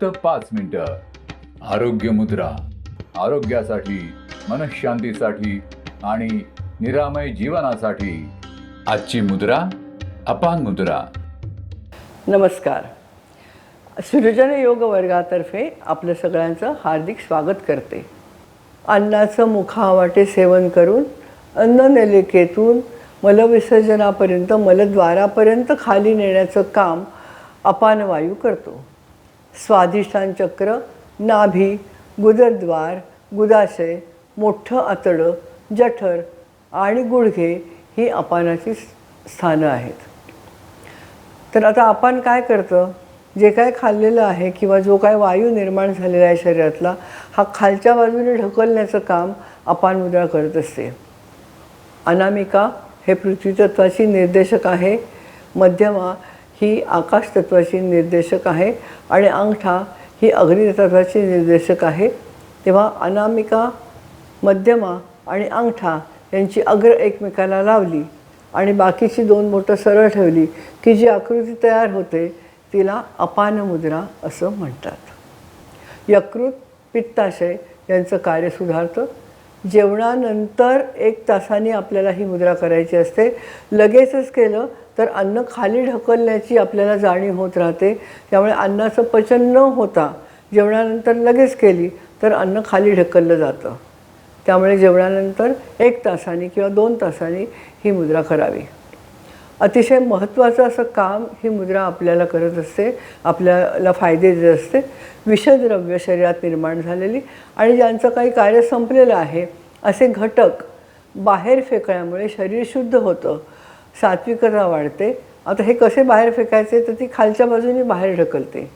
फक्त पाच मिनिटं. आरोग्य मुद्रा. आरोग्यासाठी मनशांतीसाठी आणि निरामय जीवनासाठी. आजची मुद्रा अपान मुद्रा. नमस्कार. सृजन योग वर्गातर्फे आपलं सगळ्यांचं हार्दिक स्वागत करते. अन्नाचं मुखावाटे सेवन करून अन्न नलिकेतून मलविसर्जनापर्यंत मलद्वारापर्यंत खाली नेण्याचं काम अपानवायू करतो. स्वाधिष्ठान चक्र नाभी गुदद्वार गुदाशय मोठं आतडं जठर आणि गुडघे ही अपानाची स्थानं आहेत. तर आता आपण काय करतं? जे काय खाल्लेलं आहे किंवा जो काय वायू निर्माण झालेला आहे शरीरातला हा खालच्या बाजूने ढकलण्याचं काम अपान मुद्रा करत असते. अनामिका हे पृथ्वीतत्वाची निर्देशक आहे. मध्यमा ही आकाश तत्वाची निर्देशक आहे आणि अंगठा ही अग्नितत्वाची निर्देशक आहे. तेव्हा अनामिका मध्यमा आणि अंगठा यांची अग्र एकमेकाला लावली आणि बाकीची दोन बोटं सरळ ठेवली की जी आकृती तयार होते तिला अपान मुद्रा असं म्हणतात. यकृत पित्ताशय यांचं कार्य सुधारतं. जेवणानंतर एक तासाने आपल्याला ही मुद्रा करायची असते. लगेचच केलं तर अन्न खाली ढकलण्याची आपल्याला जाणीव होत राहते. त्यामुळे अन्नाचं पचन न होता जेवणानंतर लगेच केली तर अन्न खाली ढकललं जातं. त्यामुळे जेवणानंतर एक तासाने किंवा दोन तासाने ही मुद्रा करावी. अतिशय महत्त्वाचं असं काम ही मुद्रा आपल्याला करत असते. आपल्याला फायदे देत असते. विषद्रव्य शरीरात निर्माण झालेली आणि ज्यांचं काही कार्य संपलेलं आहे असे घटक बाहेर फेकण्यामुळे शरीर शुद्ध होतं. सात्विकता वाढते. आता हे कसे बाहेर फेकायचे? तर ती खालच्या बाजूने बाहेर ढकलते.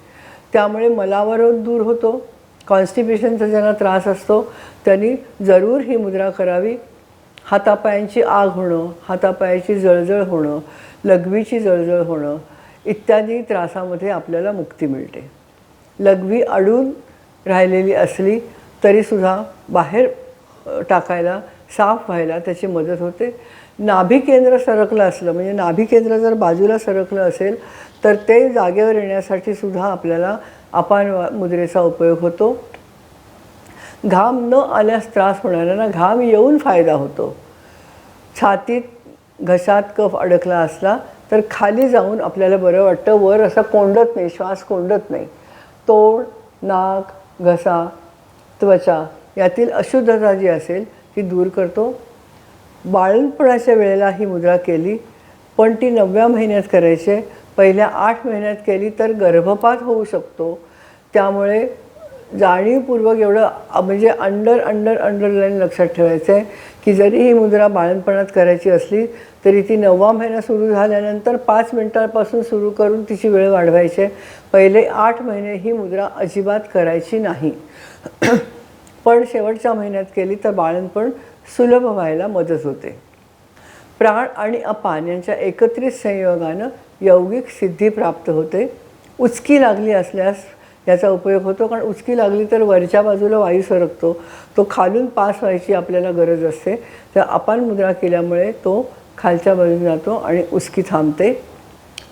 त्यामुळे मलावरोध दूर होतो. कॉन्स्टिपेशनचा ज्यांना त्रास असतो त्यांनी जरूर ही मुद्रा करावी. हातापायांची आग होणं हातापायाची जळजळ होणं लघवीची जळजळ होणं इत्यादी त्रासामध्ये आपल्याला मुक्ती मिळते. लघवी अडून राहिलेली असली तरीसुद्धा बाहेर टाकायला साफ व्हायला त्याची मदत होते. नाभी केंद्र सरकलं असलं म्हणजे नाभी केंद्र जर बाजूला सरकलं असेल तर ते जागेवर येण्यासाठी सुद्धा आपल्याला अपान वा- मुद्रेचा उपयोग होतो. घाम न आल्यास त्रास होणाऱ्यांना घाम येऊन फायदा होतो. छातीत घशात कफ अडकला असला तर खाली जाऊन आपल्याला बरं वाटतं वर असं कोंडत नाही श्वास कोंडत नाही. तोंड नाक घसा त्वचा यातील अशुद्धता जी असेल ती दूर करतो. बाळणपणाच्या वेळेला ही मुद्रा केली पण ती नवव्या महिन्यात करायची आहे. पहिल्या आठ महिन्यात केली तर गर्भपात होऊ शकतो. त्यामुळे जाणीवपूर्वक एवढं म्हणजे अंडर अंडर अंडरलाईन लक्षात ठेवायचं आहे की जरी ही मुद्रा बाळणपणात करायची असली तरी ती नववा महिना सुरू झाल्यानंतर पाच मिनिटांपासून सुरू करून तिची वेळ वाढवायची. आहे पहिले आठ महिने ही मुद्रा अजिबात करायची नाही. पण शेवटच्या महिन्यात केली तर बाळणपण सुलभ व्हायला मदत होते. प्राण आणि अपान यांच्या एकत्रित संयोगानं यौगिक सिद्धी प्राप्त होते. उचकी लागली असल्यास याचा उपयोग होतो. कारण उचकी लागली तर वरच्या बाजूला वायू सरकतो. तो खालून पास व्हायची आपल्याला गरज असते. तर अपान मुद्रा केल्यामुळे तो खालच्या बाजूने जातो आणि उचकी थांबते.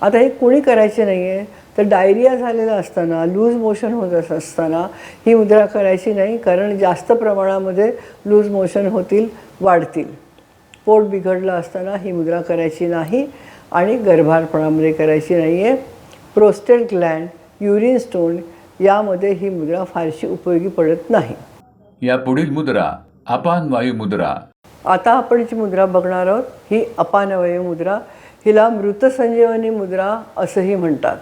आता हे कुणी करायचे नाही आहे तर डायरिया झालेला असताना लूज मोशन होत असताना ही मुद्रा करायची नाही. कारण जास्त प्रमाणामध्ये लूज मोशन होतील वाढतील. पोट बिघडलं असताना ही मुद्रा करायची नाही आणि गर्भारपणामध्ये करायची नाही आहे प्रोस्टेट ग्लँड युरिन स्टोन यामध्ये ही मुद्रा फारशी उपयोगी पडत नाही. या पुढील मुद्रा अपान वायू मुद्रा. आता आपण जी मुद्रा बघणार आहोत ही अपानवय मुद्रा हिला मृत संजीवनी मुद्रा असंही म्हणतात.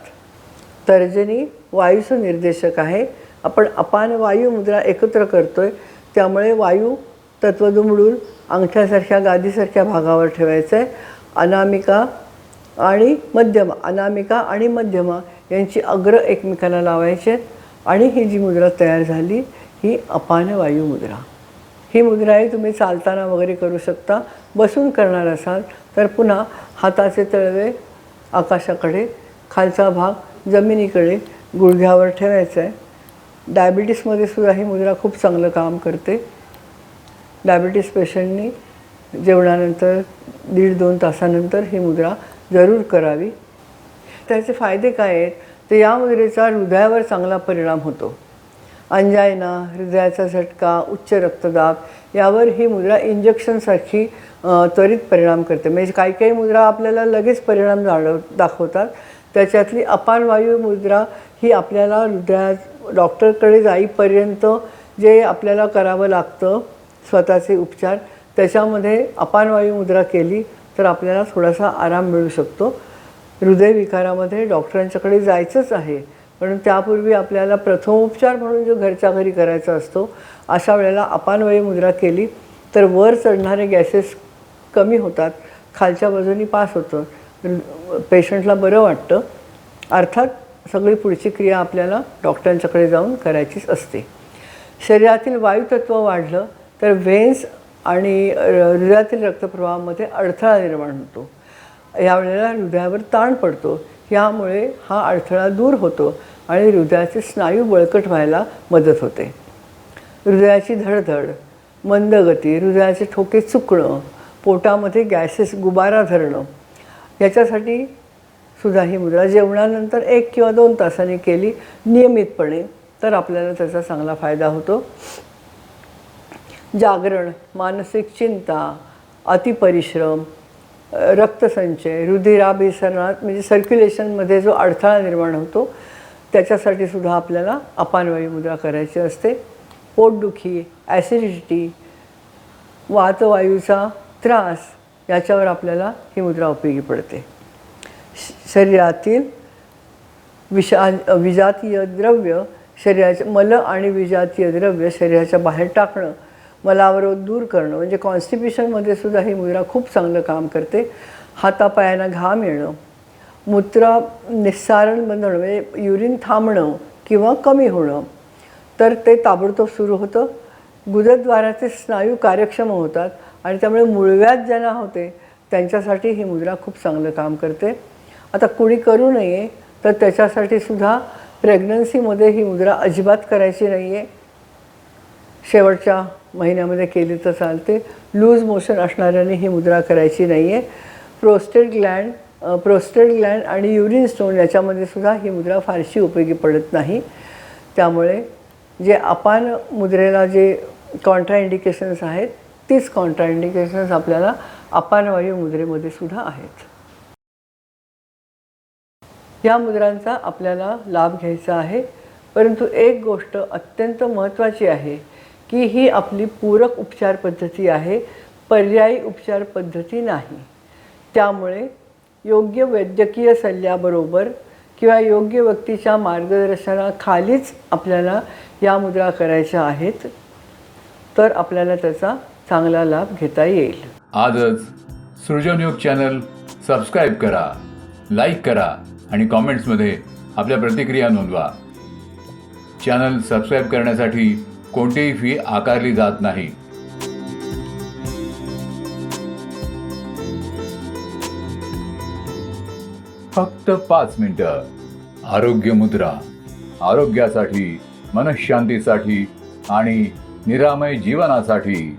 तर्जनी वायूचं निर्देशक आहे. आपण अपान वायू मुद्रा एकत्र करतोय त्यामुळे वायू तत्व दुमडून अंगठ्यासारख्या गादीसारख्या भागावर ठेवायचं आहे अनामिका आणि मध्यमा अनामिका आणि मध्यमा यांची अग्र एकमेकाला लावायचे आहेत आणि ही जी मुद्रा तयार झाली ही अपान वायू मुद्रा. ही मुद्राही तुम्ही चालताना वगैरे करू शकता बसून करणार असाल तर पुन्हा हाताचे तळवे आकाशाकडे खालचा भाग जमिनीकडे गुडघ्यावर ठेवायचा आहे. डायबिटीसमध्ये सुद्धा ही मुद्रा खूप चांगलं काम करते. डायबिटीस पेशंटनी जेवणानंतर दीड दोन तासानंतर ही मुद्रा जरूर करावी. त्याचे फायदे काय आहेत? तर या मुद्रेचा हृदयावर चांगला परिणाम होतो. अंजायना हृदयाचा झटका उच्च रक्तदाब यावर ही मुद्रा इंजेक्शनसारखी त्वरित परिणाम करते. म्हणजे काही काही मुद्रा आपल्याला लगेच परिणाम जाणव दाखवतात. त्याच्यातली अपानवायू मुद्रा ही आपल्याला हृदयात डॉक्टरकडे जाईपर्यंत जे आपल्याला करावं लागतं स्वतःचे उपचार त्याच्यामध्ये अपानवायू मुद्रा केली तर आपल्याला थोडासा आराम मिळू शकतो. हृदयविकारामध्ये डॉक्टरांच्याकडे जायचंच आहे. पण त्यापूर्वी आपल्याला प्रथमोपचार म्हणून जो घरच्या घरी करायचा असतो अशा वेळेला अपानवायू मुद्रा केली तर वर चढणारे गॅसेस कमी होतात खालच्या बाजूनी पास होतं. पेशंटला बरं वाटतं. अर्थात सगळी पुढची क्रिया आपल्याला डॉक्टरांच्याकडे जाऊन करायचीच असते. शरीरातील वायुतत्व वाढलं तर व्हेन्स आणि हृदयातील रक्तप्रवाहामध्ये अडथळा निर्माण होतो. यावेळेला हृदयावर ताण पडतो. यामुळे हा अडथळा दूर होतो आणि हृदयाचे स्नायू बळकट व्हायला मदत होते. हृदयाची धडधड मंद गती हृदयाचे ठोके चुकणं पोटामध्ये गॅसेस गुबारा धरणं याच्यासाठी सुद्धा ही मुद्रा जेवणानंतर एक किंवा दोन तासांनी केली नियमितपणे तर आपल्याला त्याचा चांगला फायदा होतो. जागरण मानसिक चिंता अतिपरिश्रम रक्तसंचय रुधिराभिसरणात म्हणजे सर्क्युलेशनमध्ये जो अडथळा निर्माण होतो त्याच्यासाठी सुद्धा आपल्याला अपानवायू मुद्रा करायची असते. पोटदुखी ॲसिडिटी वातवायूचा त्रास याच्यावर आपल्याला ही मुद्रा उपयोगी पडते. श- शरीरातील विषा विजातीय द्रव्य शरीराचे मल आणि विजातीय द्रव्य शरीराच्या बाहेर टाकणं मलावरोध दूर करणं. म्हणजे कॉन्स्टिप्युशनमध्ये सुद्धा ही मुद्रा खूप चांगलं काम करते. हातापायांना घाम येणं. मूत्रा निस्सारण बंद होणं म्हणजे युरिन थांबणं किंवा कमी होणं. तर ते ताबडतोब सुरू होतं. गुदद्वाराचे स्नायू कार्यक्षम होतात आणि त्यामुळे मुळव्यात ज्यांना होते त्यांच्यासाठी ही मुद्रा खूप चांगलं काम करते. आता कुणी करू नये तर त्याच्यासाठी सुद्धा प्रेग्नन्सीमध्ये ही मुद्रा अजिबात करायची नाही आहे शेवटच्या महिन्यामध्ये केली तर चालते. लूज मोशन असणाऱ्याने ही मुद्रा करायची नाही आहे प्रोस्टेट ग्लँड प्रोस्टेट ग्लँड आणि युरिन स्टोन याच्यामध्ये सुद्धा ही मुद्रा फारशी उपयोगी पडत नाही. त्यामुळे जे अपान मुद्रेला जे कॉन्ट्राइंडिकेशन्स आहेत तीच कॉन्ट्राइंडिकेशन्स आपल्याला अपानवायू मुद्रेमध्ये सुद्धा आहेत. या मुद्रांचा आपल्याला लाभ घ्यायचा आहे. परंतु एक गोष्ट अत्यंत महत्त्वाची आहे. की ही आपली पूरक उपचार पद्धती आहे पर्यायी उपचार पद्धती नाही. त्यामुळे योग्य वैद्यकीय सल्ल्याबरोबर किंवा योग्य व्यक्तीच्या मार्गदर्शनाखालीच आपल्याला या मुद्रा करायच्या आहेत तर आपल्याला त्याचा चांगला लाभ घेता येईल. आजच सृजनयोग चॅनल सबस्क्राईब करा लाईक करा आणि कॉमेंट्समध्ये आपल्या प्रतिक्रिया नोंदवा. चॅनल सबस्क्राईब करण्यासाठी कोणतीही फी आकारली जात नाही. फक्त पाच मिनिटं. आरोग्य मुद्रा. आरोग्यासाठी मनशांतीसाठी आणि निरामय जीवनासाठी.